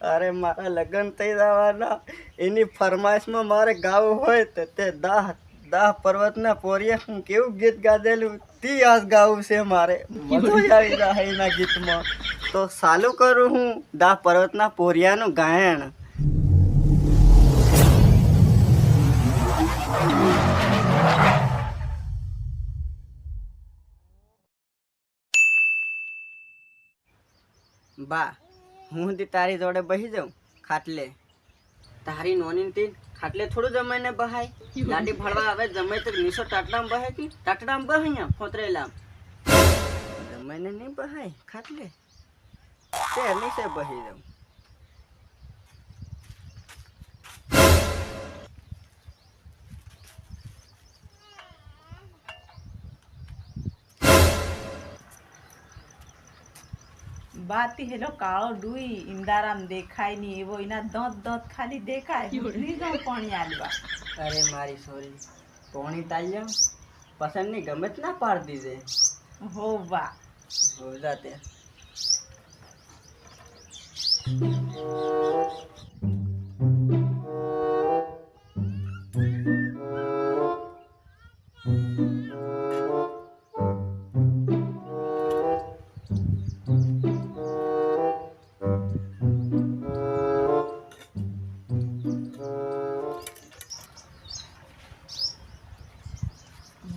અરે મારા લગ્ન થઈ જવાના. એની ફરમાઈશમાં મારે ગાવું હોય તો તે દાહ દાહ પર્વતના પોરીએ હું કેવું ગીત ગાધેલું? તી આજ ગાવું છે મારે. મજો આવી જાય એના ગીતમાં. તો ચાલુ કરું હું દાહ પર્વતના પોરિયાનું ગાયણ. બા હું તે તારી જોડે બહી જાઉં, ખાટલે. તારી નોની તી ખાટલે થોડું જમાઈને બહાય. લાડી ભળવા આવે જમાય તો નીસો ટાટડામ બહાય કે? ટાટડામ બહ અહીંયા ફોતરેલા જમાઈને નહીં બહાય, ખાટલે. તે નીચે બહી જાઉં. બાતી હેલો કાળો ડુઈ ઇન્દારામ દેખાયની એવો એના દંત દંત ખાલી દેખાય. ઉતરી જાઉં પાણી આલવા. અરે મારી સોરી પાણી તાલ્યો? પસંદ નહીં ગમે તે ના પાડ દીધે. હો વા હો જાતે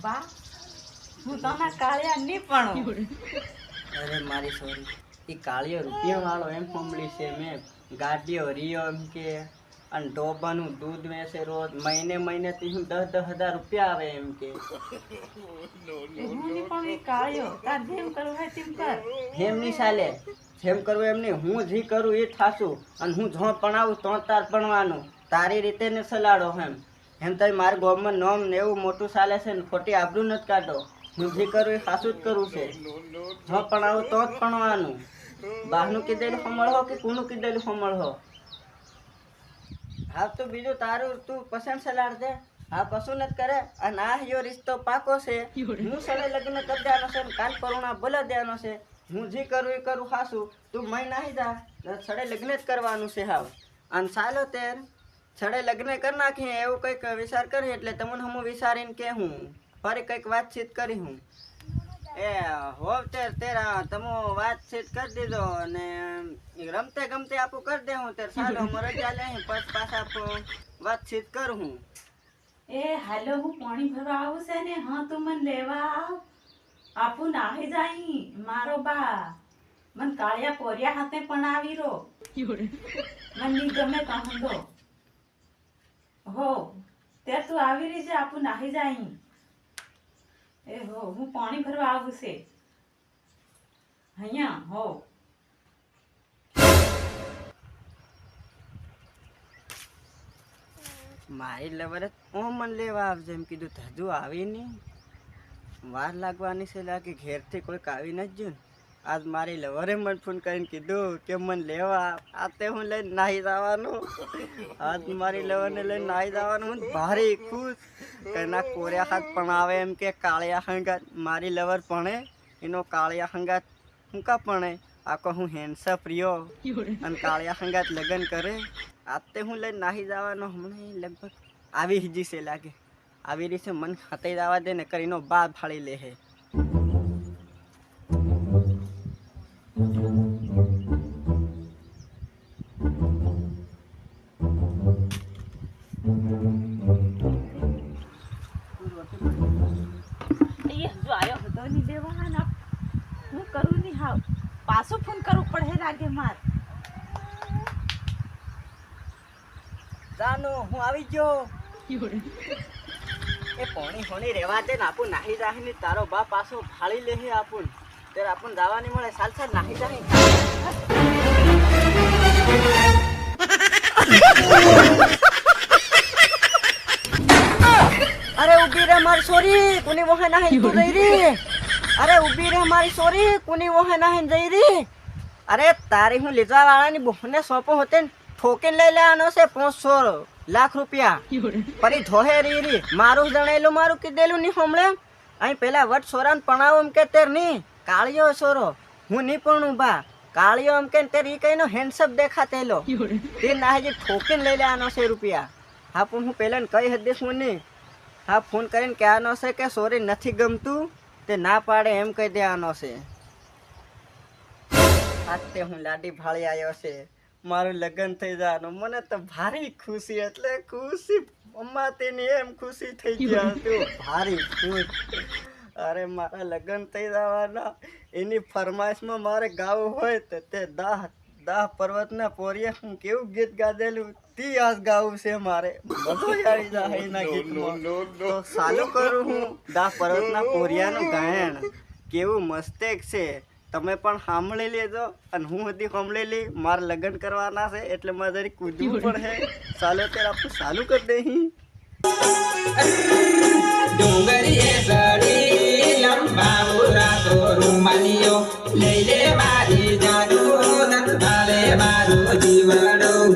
બા હું તમારા કાળિયા નહીં પણ અરે મારી સોરી. એ કાળિયો રૂપિયા વાળો એમ ફોમલી છે મેં. ગાડીઓ રિયો એમ કે. અને ડોબાનું દૂધ વેચે રોજ. મહિને મહિને થી હું દસ દસ હજાર રૂપિયા આવે એમ કે. હેમ નહીં પણ તેમ ચાલે. જેમ કરવું એમ નહીં. હું જે કરું એ થાશું અને હું જો ભણાવું તો તાર ભણવાનું. તારી રીતે ને સલાડો એમ. એમ તો મારા ગામમાં નોમ ને એવું મોટું ચાલે છે ને ખોટી આબરું નથી કાઢો. હું જે કરું એ સાચું જ કરવું છે. જો આવું તો જ ભણવાનું. બહારનું કીધેલું સંભળો કે કોનું કીધેલું સંભળો? હા તો બીજું તારું તું પસંદ સલાડ દે. હા કશું નથી કરે. અને આ યો રિશ્તો પાકો છે. હું સડે લગ્ન કરી દેવાનો છે કાલ કરુણા બોલા દેવાનો છે. હું જે કરું એ કરું ખાસું તું મય નાહી જા. સડે લગ્ન જ કરવાનું છે હાવ. અને ચાલો તેર. સડે લગ્ન કરી નાખીએ એવું કંઈક વિચાર કરી એટલે તમને હું વિચારીને કે હું ફરી કંઈક વાતચીત કરી હું. એ હોવ તેર તેરા તમે વાતચીત કરી દીધો અને રમતે ગમતે આપું કરી દે હું તેર ચાલો હું રજા લે પછી પાછ આપું વાતચીત કરું હું. એ હાલો હું પાણી ભરવા આવું છે ને? હા તું મને લેવા આવ. આપું નાહી જાય મારો બા. મન કાળિયા પોરિયા હાથે પણ આવી રો મનની ગમે કહંદો હો, ત્યાં તું આવી રહી છે, આપું નાહી જાય એ હો, હું પાણી ભરવા આવું છે. અહીંયા, હો. મારી લવર હું મને લેવા આવજે એમ કીધું હજુ આવી નહીં. વાર લાગવાની છે, લાગે ઘેરથી કોઈક આવી નથી ગયું આજ મારી લવરે મને ફોન કરીને કીધું કે મને લેવા આ તે હું લઈને નાહી જવાનું. આજ મારી લવરને લઈને નાહી જવાનું, હું ભારે ખુશ. એના કોર્યા હાથ પણ આવે એમ કે કાળિયા હંગાત, મારી લવર ભણે, એનો કાળિયા હંગાત હું કા ભણે? આખો હું હેન્ડસપ રહ્યો. અને કાળિયા હંગાત લગ્ન કરે. આજ તે હું લઈને નાહી જવાનો, હમણાં લગભગ આવી જ છે લાગે. આવી રીતે મન ખાતે જવા દે ને કરીને બાદ ફાળી લે હે. પાછો ફોન કરવું પડે લાગે માર. જાનો હું આવી ગયો. એ પોણી હોણી રેવા દે ને આપું નાહી જાહી ને તારો બા પાછો ફાળી લે હે આપું. ત્યારે આપણ જવાની મળે સાલ સાલ નાહી જાહી અરે ઊભી રે મારી સોરી કોની વહે નાહી તું રહી રી? અરે, ઊભી રે મારી સોરી, કોની વહે નાહી જઈ રી અરે, તારી હું લીધા વાળાની બહુને સોંપો હોતે ને ઠોકીને લઈ લેવાનો છે પાંચસો લાખ રૂપિયા. પરી ધોહે રી રી મારું જણાયેલું મારું કીધેલું નહીં હમણે અહીં પેલા વટ સોરાન પણાવો એમ કે તેર નહીં. કાળિયો સોરો, હું નહીં પણું બા કાળિયો એમ કે તે રી કઈનો હેન્ડસપ દેખાતેલો તે ના હજી ઠોકીને લઈ લેવાનો છે રૂપિયા. હા, પણ હું પેલા કઈ હદેશ હું નહીં. હા, ફોન કરીને કહેવાનો છે કે સોરી નથી ગમતું. તે ના પાડે એમ કહી દેવાનો છે. આજે હું લાડી ભાળી આવ્યો છે. મારું લગ્ન થઈ જવાનું. મને તો ભારી ખુશી એટલે ખુશી મમ્મા તેની એમ ખુશી થઈ ગયા હતું ભારી ખુશ. અરે મારા લગ્ન થઈ જવાના. એની ફરમાઈશમાં મારે ગાવું હોય તો તે દાહ દાહ પર્વતના પોરિયા હું કેવું ગીત ગાધેલું? તી આસ ગાવું છે મારે. બધો યારી એના ગીતમાં. તો સાલું કરું હું દાહ પર્વતના પોરિયાનું ગાયન કેવું મસ્તેક છે. તમે પણ સાંભળી લેજો. અને હું હતી સાંભળેલી મારે લગ્ન કરવાના છે એટલે મારે જરી કૂદવું પણ હે. સાલો ત્યારે આપણે સાલું કરી દઈ ડુંગરીએ સડી લંબાવરા મારું